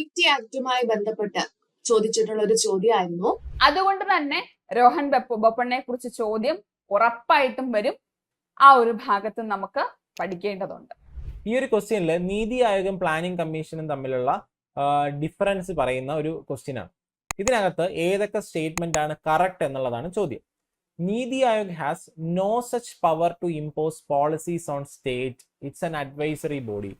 I T ആക്ടുമായി ബന്ധപ്പെട്ട് ചോദിച്ചിട്ടുള്ള ഒരു ചോദ്യമായിരുന്നു. അതുകൊണ്ട് തന്നെ രോഹൻ ബെപ്പ- ബൊപ്പണ്ണയെ കുറിച്ച് ചോദ്യം ഉറപ്പായിട്ടും വരും. ആ ഒരു ഭാഗത്ത് നമുക്ക് പഠിക്കേണ്ടതുണ്ട്. ഈ ഒരു ക്വസ്റ്റ്യനിൽ നീതി ആയോഗം പ്ലാനിംഗ് കമ്മീഷനും തമ്മിലുള്ള ഡിഫറൻസ് പറയുന്ന ഒരു ക്വസ്റ്റ്യൻ ആണ്. ഇതിനകത്ത് ഏതൊക്കെ സ്റ്റേറ്റ്മെന്റ് ആണ് കറക്റ്റ് എന്നുള്ളതാണ് ചോദ്യം. NITI Aayog has no such power to impose policies on state it's an advisory body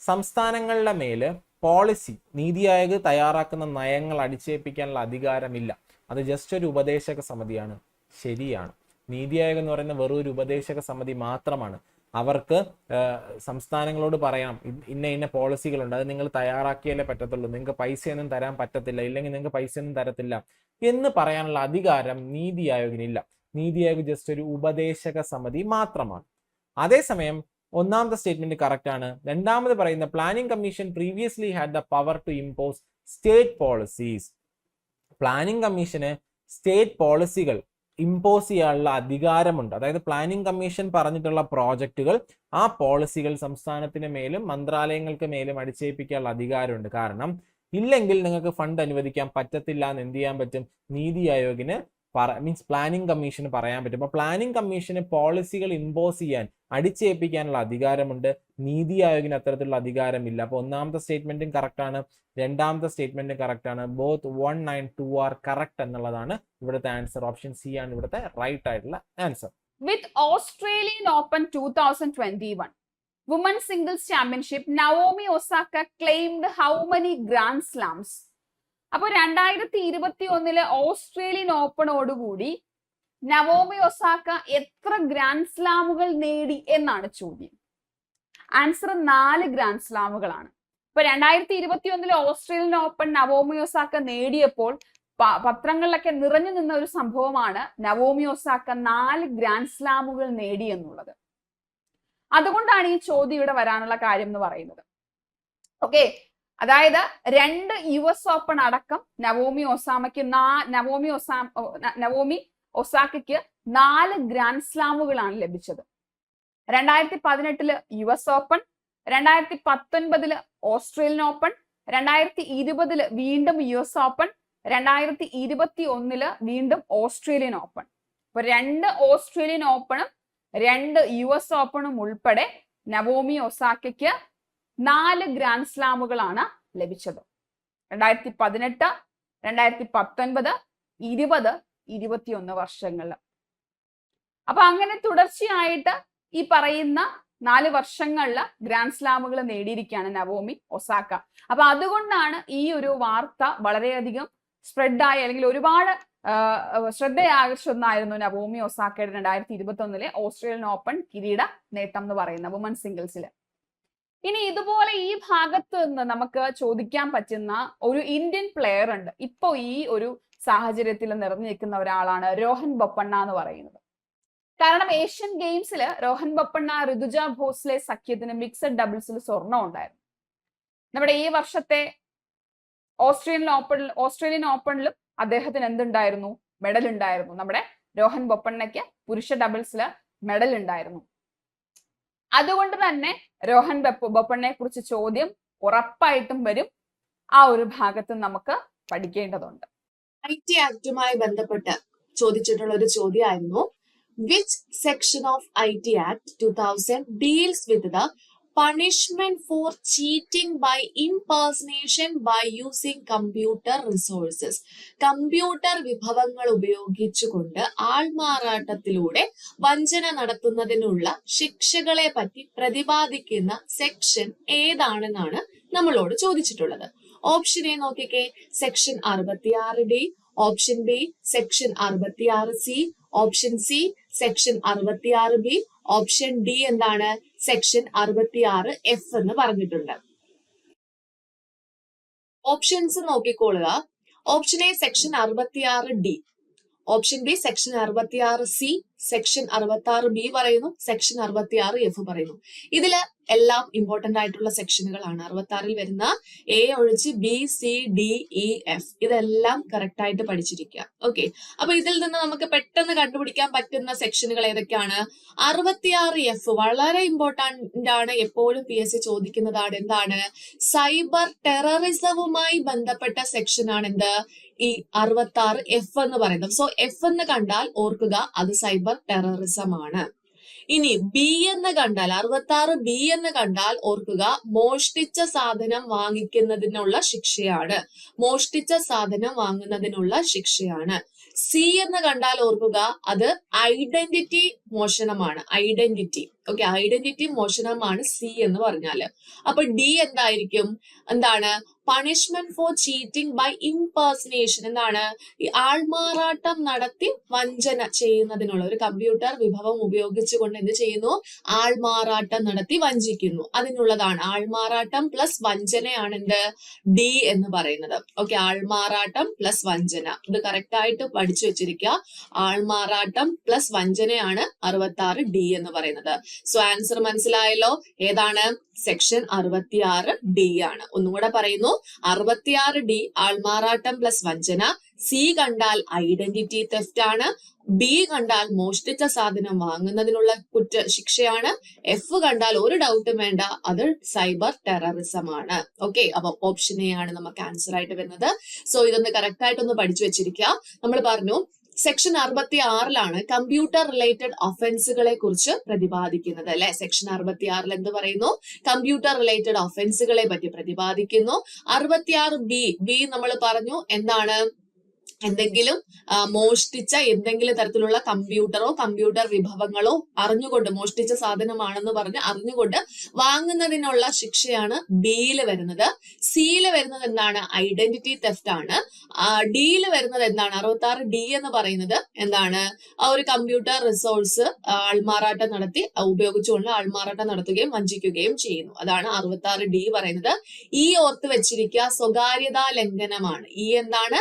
സംസ്ഥാനങ്ങളുടെ മേൽ പോളിസി നീതി ആയോഗ് തയ്യാറാക്കുന്ന നയങ്ങൾ അടിച്ചേൽപ്പിക്കാനുള്ള അധികാരമില്ല. അത് ജസ്റ്റ് ഒരു ഉപദേശക സമിതിയാണ്. ശരിയാണ്. നീതി ആയോഗ് എന്ന് പറയുന്ന വെറും ഒരു ഉപദേശക സമിതി മാത്രമാണ്. അവർക്ക് സംസ്ഥാനങ്ങളോട് പറയാം ഇന്ന ഇന്ന പോളിസികളുണ്ട് അത് നിങ്ങൾ തയ്യാറാക്കിയാലേ പറ്റത്തുള്ളൂ. നിങ്ങൾക്ക് പൈസയൊന്നും തരാൻ പറ്റത്തില്ല ഇല്ലെങ്കിൽ നിങ്ങൾക്ക് പൈസയൊന്നും തരത്തില്ല എന്ന് പറയാനുള്ള അധികാരം നീതി ആയോഗിനില്ല. നീതി ആയോഗ് ജസ്റ്റ് ഒരു ഉപദേശക സമിതി മാത്രമാണ്. അതേസമയം ഒന്നാമത്തെ സ്റ്റേറ്റ്മെന്റ് കറക്റ്റ് ആണ്. രണ്ടാമത് പറയുന്ന planning commission previously had the power to impose state policies planning commission state പോളിസികൾ ഇമ്പോസ് ചെയ്യാനുള്ള അധികാരമുണ്ട്. അതായത് പ്ലാനിംഗ് കമ്മീഷൻ പറഞ്ഞിട്ടുള്ള പ്രോജക്റ്റുകൾ ആ പോളിസികൾ സംസ്ഥാനത്തിന് മേലും മന്ത്രാലയങ്ങൾക്ക് മേലും അടിച്ചേൽപ്പിക്കാനുള്ള അധികാരമുണ്ട്. കാരണം ഇല്ലെങ്കിൽ നിങ്ങൾക്ക് ഫണ്ട് അനുവദിക്കാൻ പറ്റത്തില്ല എന്ന് എന്ത് ചെയ്യാൻ പറ്റും? നീതി ആയോഗിന് പറ മീൻസ് പ്ലാനിംഗ് കമ്മീഷന് പറയാൻ പറ്റും. അപ്പൊ പ്ലാനിംഗ് കമ്മീഷന് പോളിസികൾ ഇമ്പോസ് ചെയ്യാൻ അടിച്ചേൽപ്പിക്കാനുള്ള അധികാരമുണ്ട്. നീതി ആയോഗിന് അത്തരത്തിലുള്ള അധികാരമില്ല. അപ്പൊ ഒന്നാമത്തെ സ്റ്റേറ്റ്മെന്റും കറക്റ്റ് ആണ്. രണ്ടാമത്തെ സ്റ്റേറ്റ്മെന്റും കറക്റ്റ് ആണ്. Both one nine two are correct എന്നുള്ളതാണ് ഇവിടുത്തെ ആൻസർ ഓപ്ഷൻ സി ആണ് ഇവിടുത്തെ റൈറ്റ് ആയിട്ടുള്ള answer with Australian Open two thousand twenty one women singles championship Naomi Osaka claimed how many grand slams അപ്പൊ രണ്ടായിരത്തി ഇരുപത്തി ഒന്നിലെ ഓസ്ട്രേലിയൻ ഓപ്പണോടുകൂടി നവോമി ഒസാക്ക എത്ര ഗ്രാൻഡ് സ്ലാമുകൾ നേടി എന്നാണ് ചോദ്യം. ആൻസർ നാല് ഗ്രാൻഡ് സ്ലാമുകളാണ് ഇപ്പൊ രണ്ടായിരത്തി ഇരുപത്തി ഒന്നിലെ ഓസ്ട്രേലിയൻ ഓപ്പൺ നവോമി ഒസാക്ക നേടിയപ്പോൾ പത്രങ്ങളിലൊക്കെ നിറഞ്ഞു നിന്ന ഒരു സംഭവമാണ് നവോമി ഒസാക്ക നാല് ഗ്രാൻഡ് സ്ലാമുകൾ നേടി എന്നുള്ളത്. അതുകൊണ്ടാണ് ഈ ചോദ്യം ഇവിടെ വരാനുള്ള കാര്യം എന്ന് പറയുന്നത്. ഓക്കെ അതായത് രണ്ട് യു എസ് ഓപ്പൺ അടക്കം നവോമി ഒസാമയ്ക്ക് നാ നവോമി ഒസാ നവോമി ഒസാക്കയ്ക്ക് നാല് ഗ്രാൻഡ് സ്ലാമുകളാണ് ലഭിച്ചത്. രണ്ടായിരത്തി പതിനെട്ടിൽ യു എസ് ഓപ്പൺ രണ്ടായിരത്തി പത്തൊൻപതിൽ ഓസ്ട്രേലിയൻ ഓപ്പൺ രണ്ടായിരത്തി ഇരുപതിൽ വീണ്ടും യു എസ് ഓപ്പൺ രണ്ടായിരത്തി ഇരുപത്തി ഒന്നിൽ വീണ്ടും ഓസ്ട്രേലിയൻ ഓപ്പൺ. അപ്പൊ രണ്ട് ഓസ്ട്രേലിയൻ ഓപ്പണും രണ്ട് യു എസ് ഓപ്പണും ഉൾപ്പെടെ നവോമി ഒസാക്കയ്ക്ക് നാല് ഗ്രാൻഡ് സ്ലാമുകളാണ് ലഭിച്ചത്. രണ്ടായിരത്തി പതിനെട്ട് രണ്ടായിരത്തി പത്തൊൻപത് ഇരുപത് ഇരുപത്തിയൊന്ന് വർഷങ്ങളിൽ. അപ്പൊ അങ്ങനെ തുടർച്ചയായിട്ട് ഈ പറയുന്ന നാല് വർഷങ്ങളിൽ ഗ്രാൻഡ് സ്ലാമുകൾ നേടിയിരിക്കുകയാണ് നവോമി ഒസാക്ക. അപ്പൊ അതുകൊണ്ടാണ് ഈ ഒരു വാർത്ത വളരെയധികം സ്പ്രെഡായി അല്ലെങ്കിൽ ഒരുപാട് ശ്രദ്ധയാകർഷൊന്നായിരുന്നു നവോമി ഒസാക്കയുടെ രണ്ടായിരത്തി ഇരുപത്തി ഒന്നിലെ ഓസ്ട്രേലിയൻ ഓപ്പൺ കിരീട നേട്ടം എന്ന് പറയുന്ന വുമൺ സിംഗിൾസിൽ ഇനി ഇതുപോലെ ഈ ഭാഗത്ത് നിന്ന് നമുക്ക് ചോദിക്കാൻ പറ്റുന്ന ഒരു ഇന്ത്യൻ പ്ലെയർ ഉണ്ട്. ഇപ്പൊ ഈ ഒരു സാഹചര്യത്തിൽ നിറഞ്ഞു നിൽക്കുന്ന ഒരാളാണ് രോഹൻ ബൊപ്പണ്ണ എന്ന് പറയുന്നത്. കാരണം ഏഷ്യൻ ഗെയിംസിൽ രോഹൻ ബൊപ്പണ്ണ ഋതുജ ഭോസ്ലെ സഖ്യത്തിന് മിക്സഡ് ഡബിൾസിൽ സ്വർണം ഉണ്ടായിരുന്നു. നമ്മുടെ ഈ വർഷത്തെ ഓസ്ട്രേലിയൻ ഓപ്പൺ ഓസ്ട്രേലിയൻ ഓപ്പണിലും അദ്ദേഹത്തിന് എന്തുണ്ടായിരുന്നു? മെഡൽ ഉണ്ടായിരുന്നു. നമ്മുടെ രോഹൻ ബൊപ്പണ്ണയ്ക്ക് പുരുഷ ഡബിൾസിൽ മെഡൽ ഉണ്ടായിരുന്നു. അതുകൊണ്ട് തന്നെ രോഹൻ ബപ്പ ബൊപ്പണ്ണയെ കുറിച്ച് ചോദ്യം ഉറപ്പായിട്ടും വരും. ആ ഒരു ഭാഗത്ത് നമുക്ക് പഠിക്കേണ്ടതുണ്ട്. ഐ ടി ആക്ടുമായി ബന്ധപ്പെട്ട് ചോദിച്ചിട്ടുള്ള ഒരു ചോദ്യമായിരുന്നു. Which section of I T act two thousand deals with the punishment for cheating by impersonation by using computer resources computer വിഭവങ്ങൾ ഉപയോഗിച്ചുകൊണ്ട് ആൾമാറാട്ടത്തിലൂടെ വഞ്ചന നടത്തുന്നതിനുള്ള ശിക്ഷകളെ പറ്റി പ്രതിപാദിക്കുന്ന സെക്ഷൻ ഏതാണെന്നാണ് നമ്മളോട് ചോദിച്ചിട്ടുള്ളത്. ഓപ്ഷൻ എ നോക്കിക്കേ. സെക്ഷൻ അറുപത്തിയാറ് ഡി ഓപ്ഷൻ ബി സെക്ഷൻ അറുപത്തിയാറ് സി ഓപ്ഷൻ സി സെക്ഷൻ അറുപത്തിയാറ് ബി ഓപ്ഷൻ ഡി എന്താണ്? സെക്ഷൻ അറുപത്തിയാറ് എഫ് എന്ന് പറഞ്ഞിട്ടുണ്ട്. ഓപ്ഷൻസ് നോക്കിക്കോളുക. ഓപ്ഷൻ എ സെക്ഷൻ അറുപത്തിയാറ് ഡി ഓപ്ഷൻ ബി സെക്ഷൻ അറുപത്തിയാറ് സി സെക്ഷൻ അറുപത്തി ആറ് ബി പറയുന്നു സെക്ഷൻ അറുപത്തി ആറ് എഫ് പറയുന്നു. ഇതിൽ എല്ലാം ഇമ്പോർട്ടന്റ് ആയിട്ടുള്ള സെക്ഷനുകളാണ് അറുപത്തി ആറിൽ വരുന്ന എ ഒഴിച്ച് B C D E F ഇതെല്ലാം കറക്റ്റ് ആയിട്ട് പഠിച്ചിരിക്കുക. ഓക്കെ അപ്പൊ ഇതിൽ നിന്ന് നമുക്ക് പെട്ടെന്ന് കണ്ടുപിടിക്കാൻ പറ്റുന്ന സെക്ഷനുകൾ ഏതൊക്കെയാണ്? അറുപത്തിയാറ് എഫ് വളരെ ഇമ്പോർട്ടന്റ് ആണ്. എപ്പോഴും പി എസ് സി ചോദിക്കുന്നതാണ്. എന്താണ്? സൈബർ ടെററിസവുമായി ബന്ധപ്പെട്ട സെക്ഷൻ ആണ് എന്ത്? ഈ അറുപത്തി ആറ് എഫ് എന്ന് പറയുന്നത്. സോ എഫ് എന്ന് കണ്ടാൽ ഓർക്കുക അത് സൈബർ ടെററിസം ആണ്. ഇനി ബി എന്ന് കണ്ടാൽ അറുപത്തി ആറ് ബി എന്ന് കണ്ടാൽ ഓർക്കുക മോഷ്ടിച്ച സാധനം വാങ്ങിക്കുന്നതിനുള്ള ശിക്ഷയാണ്. മോഷ്ടിച്ച സാധനം വാങ്ങുന്നതിനുള്ള ശിക്ഷയാണ്. സി എന്ന് കണ്ടാൽ ഓർക്കുക അത് ഐഡന്റിറ്റി മോഷണമാണ്. ഐഡന്റിറ്റി ഓക്കെ ഐഡന്റിറ്റി മോഷണമാണ് സി എന്ന് പറഞ്ഞാൽ. അപ്പൊ ഡി എന്തായിരിക്കും? എന്താണ്? Punishment for cheating by impersonation എന്താണ്? ഈ ആൾമാറാട്ടം നടത്തി വഞ്ചന ചെയ്യുന്നതിനുള്ള ഒരു കമ്പ്യൂട്ടർ വിഭവം ഉപയോഗിച്ചുകൊണ്ട് എന്ത് ചെയ്യുന്നു? ആൾമാറാട്ടം നടത്തി വഞ്ചിക്കുന്നു. അതിനുള്ളതാണ് ആൾമാറാട്ടം പ്ലസ് വഞ്ചനയാണ് എന്ത്? ഡി എന്ന് പറയുന്നത്. ഓക്കെ ആൾമാറാട്ടം പ്ലസ് വഞ്ചന. ഇത് കറക്റ്റ് ആയിട്ട് പഠിച്ചു വെച്ചിരിക്കുക. ആൾമാറാട്ടം പ്ലസ് വഞ്ചനയാണ് അറുപത്തി ആറ് ഡി എന്ന് പറയുന്നത്. സോ ആൻസർ മനസ്സിലായല്ലോ? ഏതാണ്? സെക്ഷൻ അറുപത്തിയാറ് ഡി ആണ്. ഒന്നും കൂടെ പറയുന്നു. അറുപത്തിയാറ് ഡി ആൾമാറാട്ടം പ്ലസ് വഞ്ചന. സി കണ്ടാൽ ഐഡന്റിറ്റി തെഫ്റ്റ് ആണ്. ബി കണ്ടാൽ മോഷ്ടിച്ച സാധനം വാങ്ങുന്നതിനുള്ള കുറ്റ ശിക്ഷയാണ്. എഫ് കണ്ടാൽ ഒരു ഡൗട്ടും വേണ്ട. അത് സൈബർ ടെററിസം ആണ്. ഓക്കെ അപ്പൊ ഓപ്ഷൻ എ ആണ് നമുക്ക് ആൻസർ ആയിട്ട് വരുന്നത്. സോ ഇതൊന്ന് കറക്റ്റ് ആയിട്ടൊന്ന് പഠിച്ചു വെച്ചിരിക്കുക. നമ്മൾ പറഞ്ഞു സെക്ഷൻ അറുപത്തി ആറിലാണ് കമ്പ്യൂട്ടർ റിലേറ്റഡ് ഒഫൻസുകളെ കുറിച്ച് പ്രതിപാദിക്കുന്നത് അല്ലെ? സെക്ഷൻ അറുപത്തി ആറിൽ എന്ത് പറയുന്നു? കമ്പ്യൂട്ടർ റിലേറ്റഡ് ഒഫൻസുകളെ പറ്റി പ്രതിപാദിക്കുന്നു. അറുപത്തിയാറ് ബി ബി നമ്മൾ പറഞ്ഞു. എന്താണ്? എന്തെങ്കിലും മോഷ്ടിച്ച എന്തെങ്കിലും തരത്തിലുള്ള കമ്പ്യൂട്ടറോ കമ്പ്യൂട്ടർ വിഭവങ്ങളോ അറിഞ്ഞുകൊണ്ട് മോഷ്ടിച്ച സാധനമാണെന്ന് പറഞ്ഞ് അറിഞ്ഞുകൊണ്ട് വാങ്ങുന്നതിനുള്ള ശിക്ഷയാണ് ബിയിൽ വരുന്നത്. സിയിൽ വരുന്നത് എന്താണ്? ഐഡന്റിറ്റി തെഫ്റ്റ് ആണ്. ഡിയിൽ വരുന്നത് എന്താണ്? അറുപത്തി ആറ് ഡി എന്ന് പറയുന്നത് എന്താണ്? ആ ഒരു കമ്പ്യൂട്ടർ റിസോഴ്സ് ആൾമാറാട്ടം നടത്തി ഉപയോഗിച്ചുകൊണ്ട് ആൾമാറാട്ടം നടത്തുകയും വഞ്ചിക്കുകയും ചെയ്യുന്നു. അതാണ് അറുപത്തി ആറ് ഡി പറയുന്നത്. ഈ ഓർത്ത് വെച്ചിരിക്കുക സ്വകാര്യതാ ലംഘനമാണ്. ഈ എന്താണ്?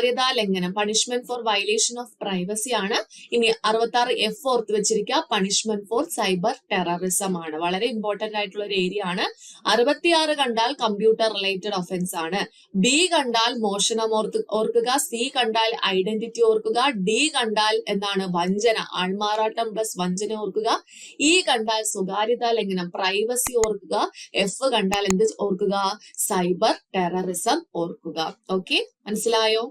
സ്വകാര്യതാ ലംഘനം punishment for violation of privacy ആണ്. ഇനി അറുപത്തി ആറ് എഫ് ഓർത്ത് വെച്ചിരിക്കുക പണിഷ്മെന്റ് ഫോർ സൈബർ ടെററിസം ആണ്. വളരെ ഇമ്പോർട്ടന്റ് ആയിട്ടുള്ള ഒരു ഏരിയ ആണ്. അറുപത്തിയാറ് കണ്ടാൽ കമ്പ്യൂട്ടർ റിലേറ്റഡ് ഒഫൻസ് ആണ്. ബി കണ്ടാൽ മോഷണം ഓർത്ത് ഓർക്കുക സി കണ്ടാൽ ഐഡന്റിറ്റി ഓർക്കുക ഡി കണ്ടാൽ എന്താണ് വഞ്ചന ആൾമാറാട്ടം പ്ലസ് വഞ്ചന ഓർക്കുക ഇ കണ്ടാൽ സ്വകാര്യതാ ലംഘനം പ്രൈവസി ഓർക്കുക എഫ് കണ്ടാൽ എന്ത് ഓർക്കുക? സൈബർ ടെററിസം ഓർക്കുക. ഓക്കെ മനസ്സിലായോ?